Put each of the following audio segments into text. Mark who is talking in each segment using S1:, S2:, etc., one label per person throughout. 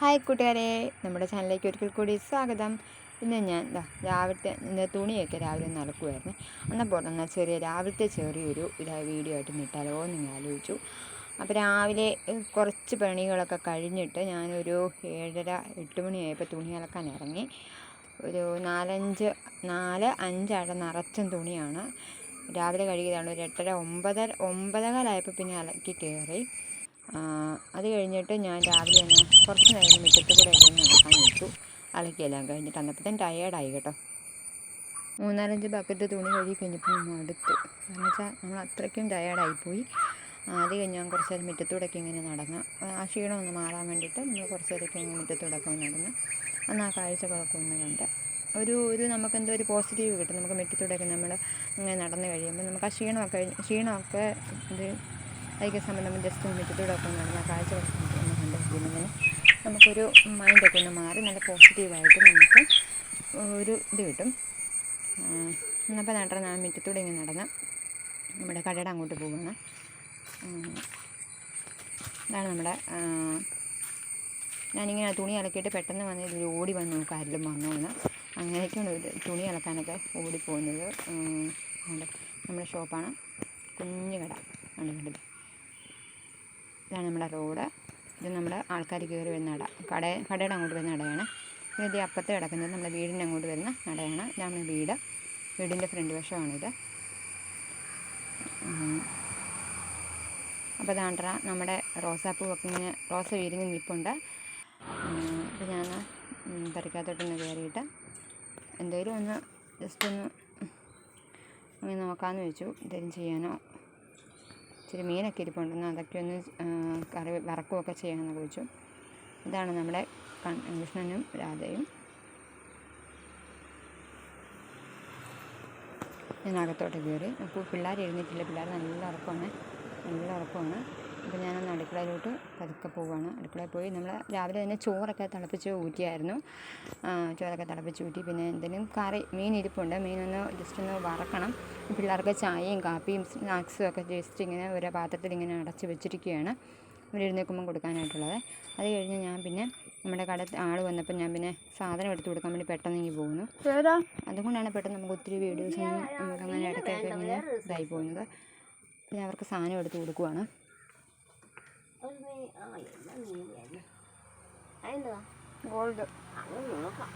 S1: Hi കൂട്ടുകാരെ നമ്മുടെ ചാനലിലേക്ക് ഒരിക്കൽ കൂടി സ്വാഗതം. ഇന്ന് ഞാൻ എന്താ രാവിലത്തെ ഇന്ന് തുണിയൊക്കെ രാവിലെ ഒന്ന് അലക്കുമായിരുന്നു എന്നപ്പോൾ എന്നാൽ ചെറിയ രാവിലത്തെ ചെറിയൊരു ഇതാ വീഡിയോ ആയിട്ട് നിട്ടാലോ എന്ന് ഞാൻ ആലോചിച്ചു. അപ്പോൾ രാവിലെ കുറച്ച് പണികളൊക്കെ കഴിഞ്ഞിട്ട് ഞാനൊരു ഏഴര എട്ട് മണിയായപ്പോൾ തുണി അലക്കാൻ ഇറങ്ങി. ഒരു നാലഞ്ച് നാല് അഞ്ചട നിറച്ചും തുണിയാണ്. രാവിലെ കഴുകിയതാണ് ഒരു എട്ടര ഒമ്പതര ഒമ്പതകാലായപ്പോൾ പിന്നെ അലക്കി കയറി. അത് കഴിഞ്ഞിട്ട് ഞാൻ രാവിലെ ഒന്ന് കുറച്ച് നേരം മുറ്റത്ത് കൂടെ ഒക്കെ ഒന്ന് നടക്കാൻ വെച്ചു. അലക്കിയെല്ലാം കഴിഞ്ഞിട്ട് അന്നപ്പോഴത്തേനും ടയേർഡായി കേട്ടോ. മൂന്നാലഞ്ച് ബക്കറ്റ് തുണി കഴുകി കഴിഞ്ഞപ്പോൾ മടുത്തു. കാരണം വെച്ചാൽ നമ്മൾ അത്രയ്ക്കും ടയേർഡായിപ്പോയി അത് കഴിഞ്ഞ് ഞാൻ കുറച്ച് നേരം മുറ്റത്തൂടെയൊക്കെ ഇങ്ങനെ നടന്ന് ആ ക്ഷീണം ഒന്ന് മാറാൻ വേണ്ടിയിട്ട് നമ്മൾ കുറച്ച് നേരമൊക്കെ ഇങ്ങനെ മുറ്റത്തൂടെയൊക്കെ ഒന്ന് നടന്ന് അന്ന് ആ കാഴ്ചകളൊക്കെ ഒന്ന് കണ്ട്. ഒരു ഒരു നമുക്ക് എന്തോ ഒരു പോസിറ്റീവ് കിട്ടും. നമുക്ക് മുറ്റത്തൂടെയൊക്കെ നമ്മൾ ഇങ്ങനെ നടന്ന് കഴിയുമ്പോൾ നമുക്ക് ആ ക്ഷീണമൊക്കെ ക്ഷീണമൊക്കെ ഇത് അതിന്റെ നമ്മൾ ജസ്റ്റ് ഒന്ന് മുറ്റത്തൂടെ ഒക്കെ ഒന്ന് നടന്ന് കാഴ്ചകളൊക്കെ ഒന്ന് കണ്ട് കഴിയുമ്പോൾ നമുക്കൊരു മൈൻഡൊക്കെ ഒന്ന് മാറി നല്ല പോസിറ്റീവായിട്ട് നമുക്ക് ഒരു ഇത് കിട്ടും. എന്നപ്പോൾ നടന്ന ആ മുറ്റത്തൂടെ ഇങ്ങനെ നടന്ന് നമ്മുടെ കടയുടെ അങ്ങോട്ട് പോകുന്ന. ഇതാണ് നമ്മുടെ ഞാനിങ്ങനെ തുണി അലക്കിയിട്ട് പെട്ടെന്ന് വന്ന് ഇതിൽ ഓടി വന്നു ആരെങ്കിലും വന്നോ എന്ന്. അങ്ങനെയൊക്കെയാണ് ഒരു തുണി അലക്കാനൊക്കെ ഓടിപ്പോകുന്നത്. നമ്മുടെ ഷോപ്പാണ് കുഞ്ഞു കട ആണ് കണ്ടില്ലേ ഇതാണ് നമ്മുടെ റോഡ്. ഇത് നമ്മുടെ ആൾക്കാർ കയറി വരുന്ന നട. കട കടയുടെ അങ്ങോട്ട് വരുന്ന നടയാണ്. ഇത് അപ്പുറത്ത് കിടക്കുന്നത് നമ്മുടെ വീടിന്റെ അങ്ങോട്ട് വരുന്ന നടയാണ്. ഇതാണ് വീട്. വീടിന്റെ ഫ്രണ്ട് വശമാണിത്. അപ്പോൾ ഇതാണ്ടറ നമ്മുടെ റോസാപ്പൂവൊക്കെ ഇങ്ങനെ റോസ വിരിഞ്ഞ് നിൽപ്പുണ്ട്. അപ്പോൾ ഞാൻ പരിക്കാത്തോട്ടൊന്ന് കയറിയിട്ട് എന്തെങ്കിലും ഒന്ന് ജസ്റ്റ് ഒന്ന് നോക്കാമെന്ന് വെച്ചു. എന്തെങ്കിലും ചെയ്യാനോ ഇച്ചിരി മീനൊക്കെ ഇരിപ്പുണ്ടെന്ന് അതൊക്കെ ഒന്ന് കറി വറക്കുകയൊക്കെ ചെയ്യാമെന്ന് ചോദിച്ചു ഇതാണ് നമ്മുടെ കൃഷ്ണനും രാധയും. ഞാൻ അകത്തോട്ട് കയറി. അപ്പോൾ പിള്ളേർ എഴുന്നേറ്റില്ല. പിള്ളേർ നല്ല ഉറക്കമാണ്. നല്ല ഉറക്കമാണ്. അപ്പോൾ ഞാനൊന്ന് അടുക്കളയിലോട്ട് പതുക്കെ പോവുകയാണ് അടുക്കളയിൽ പോയി നമ്മൾ രാവിലെ തന്നെ ചോറൊക്കെ തിളപ്പിച്ച് ഊറ്റിയായിരുന്നു. ചോറൊക്കെ തിളപ്പിച്ച് ഊറ്റി പിന്നെ എന്തെങ്കിലും കറി മീൻ ഇരിപ്പുണ്ട്. മീനൊന്ന് ജസ്റ്റ് ഒന്ന് വറക്കണം. പിള്ളേർക്ക് ചായയും കാപ്പിയും സ്നാക്സും ഒക്കെ ജസ്റ്റ് ഇങ്ങനെ ഓരോ പാത്രത്തിൽ ഇങ്ങനെ അടച്ച് വെച്ചിരിക്കുകയാണ്. അവരെഴുന്നേൽക്കുമ്പം കൊടുക്കാനായിട്ടുള്ളത്. അത് കഴിഞ്ഞ് ഞാൻ പിന്നെ നമ്മുടെ കട ആൾ വന്നപ്പോൾ ഞാൻ പിന്നെ സാധനം എടുത്ത് കൊടുക്കാൻ വേണ്ടി പെട്ടെന്ന് ഇങ്ങനെ പോകുന്നു അതുകൊണ്ടാണ് പെട്ടെന്ന് നമുക്ക് ഒത്തിരി വീഡിയോസ് നമുക്ക് അങ്ങനെ ഇടയ്ക്കൊക്കെ ഇങ്ങനെ ഇതായി പോകുന്നത് പിന്നെ അവർക്ക് സാധനം എടുത്ത് കൊടുക്കുവാണ്
S2: ഒരു മീൻ ആ എന്നാ മീനായിരുന്നു അതെന്താ
S1: ഗോൾഡ്.
S2: അത് നോക്കാം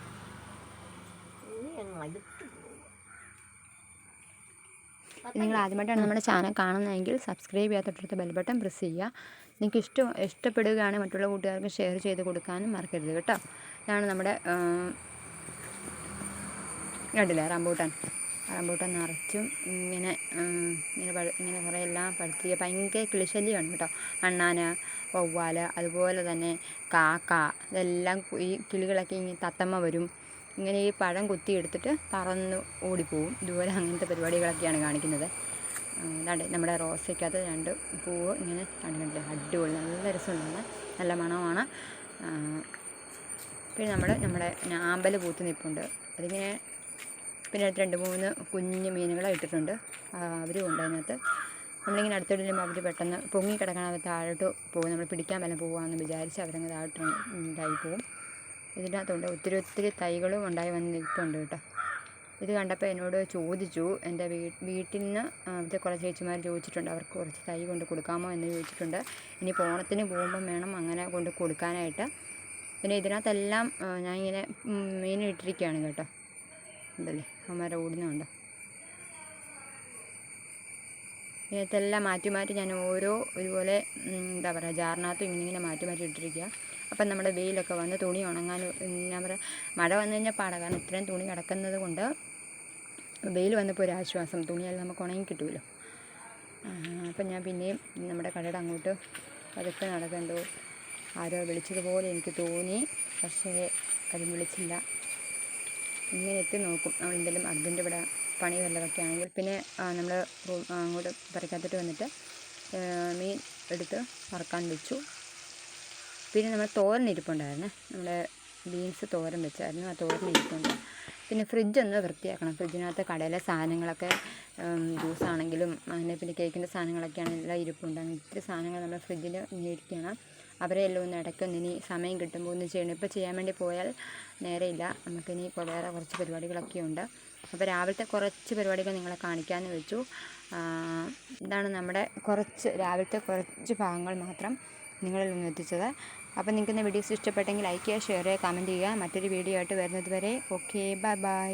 S1: നിങ്ങൾ ആദ്യമായിട്ടാണ് നമ്മുടെ ചാനൽ കാണുന്നതെങ്കിൽ സബ്സ്ക്രൈബ് ചെയ്യാത്ത ബെൽ ബട്ടൺ പ്രസ് ചെയ്യുക. നിങ്ങൾക്ക് ഇഷ്ടം ഇഷ്ടപ്പെടുകയാണ് മറ്റുള്ള കൂട്ടുകാർക്ക് ഷെയർ ചെയ്ത് കൊടുക്കാനും മറക്കരുത് കേട്ടോ. ഇതാണ് നമ്മുടെ കണ്ടില്ലേ റംബൂട്ടാൻ. റംബൂട്ടാൻ നിറച്ചും ഇങ്ങനെ ഇങ്ങനെ ഇങ്ങനെ കുറേ എല്ലാം പഴുത്തിയ ഭയങ്കര കിളിശല്യമാണ് കേട്ടോ. അണ്ണാന വവ്വാൽ അതുപോലെ തന്നെ കാക്ക ഇതെല്ലാം ഈ കിളികളൊക്കെ ഇങ്ങനെ തത്തമ്മ വരും. ഇങ്ങനെ ഈ പഴം കുത്തിയെടുത്തിട്ട് പറന്ന് ഓടിപ്പോവും. ഇതുപോലെ അങ്ങനത്തെ പരിപാടികളൊക്കെയാണ് കാണിക്കുന്നത്. അതാണ്ട് നമ്മുടെ റോസയ്ക്കകത്ത് രണ്ട് പൂവ് ഇങ്ങനെ കണ്ടിട്ടില്ല അടിപൊളി നല്ല രസമുണ്ടാണ് നല്ല മണമാണ്. പിന്നെ നമ്മൾ നമ്മുടെ ആമ്പൽ പൂത്ത് നിൽപ്പുണ്ട്. അതിങ്ങനെ പിന്നെ രണ്ട് മൂന്ന് കുഞ്ഞ് മീനുകളെ ഇട്ടിട്ടുണ്ട് അവരും ഉണ്ട് അതിനകത്ത്. നമ്മളിങ്ങനെ അടുത്തിടുമ്പോൾ അവർ പെട്ടെന്ന് പൊങ്ങി കിടക്കണം അവർ താഴോട്ട് പോകും. നമ്മൾ പിടിക്കാൻ വല്ല പോകാമെന്ന് വിചാരിച്ച് അവരങ്ങ് താഴോട്ട് ഇതായി പോകും. ഇതിനകത്തുണ്ട്. ഒത്തിരി ഒത്തിരി തൈകളും ഉണ്ടായി വന്ന് നിൽപ്പുണ്ട് കേട്ടോ. ഇത് കണ്ടപ്പോൾ എന്നോട് ചോദിച്ചു എന്റെ വീട്ടിൽ നിന്ന് അവിടുത്തെ കുറേ ചേച്ചിമാർ ചോദിച്ചിട്ടുണ്ട്. അവർക്ക് കുറച്ച് തൈ കൊണ്ട് കൊടുക്കാമോ എന്ന് ചോദിച്ചിട്ടുണ്ട്. ഇനി ഓണത്തിന് പോകുമ്പം വേണം അങ്ങനെ കൊണ്ട് കൊടുക്കാനായിട്ട്. പിന്നെ ഇതിനകത്തെല്ലാം ഞാൻ ഇങ്ങനെ മീൻ ഇട്ടിരിക്കുകയാണ് കേട്ടോ. ഉണ്ടല്ലേ? അവന്മാരെ ഓടുന്നുണ്ട്. ഇതിനകത്തെല്ലാം മാറ്റി മാറ്റി ഞാൻ ഓരോ ഉം, എന്താ പറയുക ജാറിനകത്തും ഇങ്ങനെ ഇങ്ങനെ മാറ്റി മാറ്റി ഇട്ടിരിക്കുക അപ്പം നമ്മുടെ വെയിലൊക്കെ വന്ന് തുണി ഉണങ്ങാൻ ഞാൻ പറയാം മഴ വന്നു കഴിഞ്ഞാൽ പാടാ. കാരണം ഇത്രയും തുണി കിടക്കുന്നത് കൊണ്ട് വെയിൽ വന്നപ്പോൾ ഒരു ആശ്വാസം. തുണിയെല്ലാം നമുക്ക് ഉണങ്ങി കിട്ടുമല്ലോ അപ്പം ഞാൻ പിന്നെയും നമ്മുടെ കടയുടെ അങ്ങോട്ട് പതുക്കെ നടക്കണ്ടോ. ആരോ വിളിച്ചതുപോലെ എനിക്ക് തോന്നി. പക്ഷേ അതും വിളിച്ചില്ല. ഇങ്ങനെ എത്തി നോക്കും. നമ്മൾ എന്തെങ്കിലും അർജന്റ് ഇവിടെ പണി വല്ലതൊക്കെ ആണെങ്കിൽ പിന്നെ നമ്മൾ അങ്ങോട്ട് പറിക്കാത്തിട്ട് വന്നിട്ട് മീൻ എടുത്ത് വറുക്കാൻ വെച്ചു. പിന്നെ നമ്മൾ തോരൻ ഇരിപ്പുണ്ടായിരുന്നു. നമ്മുടെ ബീൻസ് തോരൻ വെച്ചായിരുന്നു. ആ തോരൻ ഇരിപ്പുണ്ട്. പിന്നെ ഫ്രിഡ്ജ് ഒന്ന് വൃത്തിയാക്കണം. ഫ്രിഡ്ജിനകത്ത് കടയിലെ സാധനങ്ങളൊക്കെ ജ്യൂസ് ആണെങ്കിലും അങ്ങനെ പിന്നെ കേക്കിന്റെ സാധനങ്ങളൊക്കെ ആണെങ്കിലും എല്ലാം ഇരിപ്പുണ്ട്. അങ്ങനെ ഇത്തിരി സാധനങ്ങൾ നമ്മൾ ഫ്രിഡ്ജിൽ ഇങ്ങനെ അവരെ എല്ലാം ഒന്ന് ഇടയ്ക്കൊന്ന് ഇനി സമയം കിട്ടുമ്പോൾ ഒന്ന് ചെയ്യണം. ഇപ്പോൾ ചെയ്യാൻ വേണ്ടി പോയാൽ നേരെയില്ല. നമുക്കിനി ഇപ്പോൾ വേറെ കുറച്ച് പരിപാടികളൊക്കെ ഉണ്ട്. അപ്പോൾ രാവിലത്തെ കുറച്ച് പരിപാടികൾ നിങ്ങളെ കാണിക്കാമെന്ന് വെച്ചു. ഇതാണ് നമ്മുടെ കുറച്ച് രാവിലത്തെ കുറച്ച് ഭാഗങ്ങൾ മാത്രം നിങ്ങളിൽ നിന്ന് എത്തിച്ചത്. അപ്പോൾ നിങ്ങൾക്ക് ഇന്ന് വീഡിയോസ് ഇഷ്ടപ്പെട്ടെങ്കിൽ ലൈക്ക് ചെയ്യുക ഷെയർ ചെയ്യുക കമന്റ് ചെയ്യുക. മറ്റൊരു വീഡിയോ ആയിട്ട് വരുന്നത് വരെ ഓക്കെ ബൈ ബൈ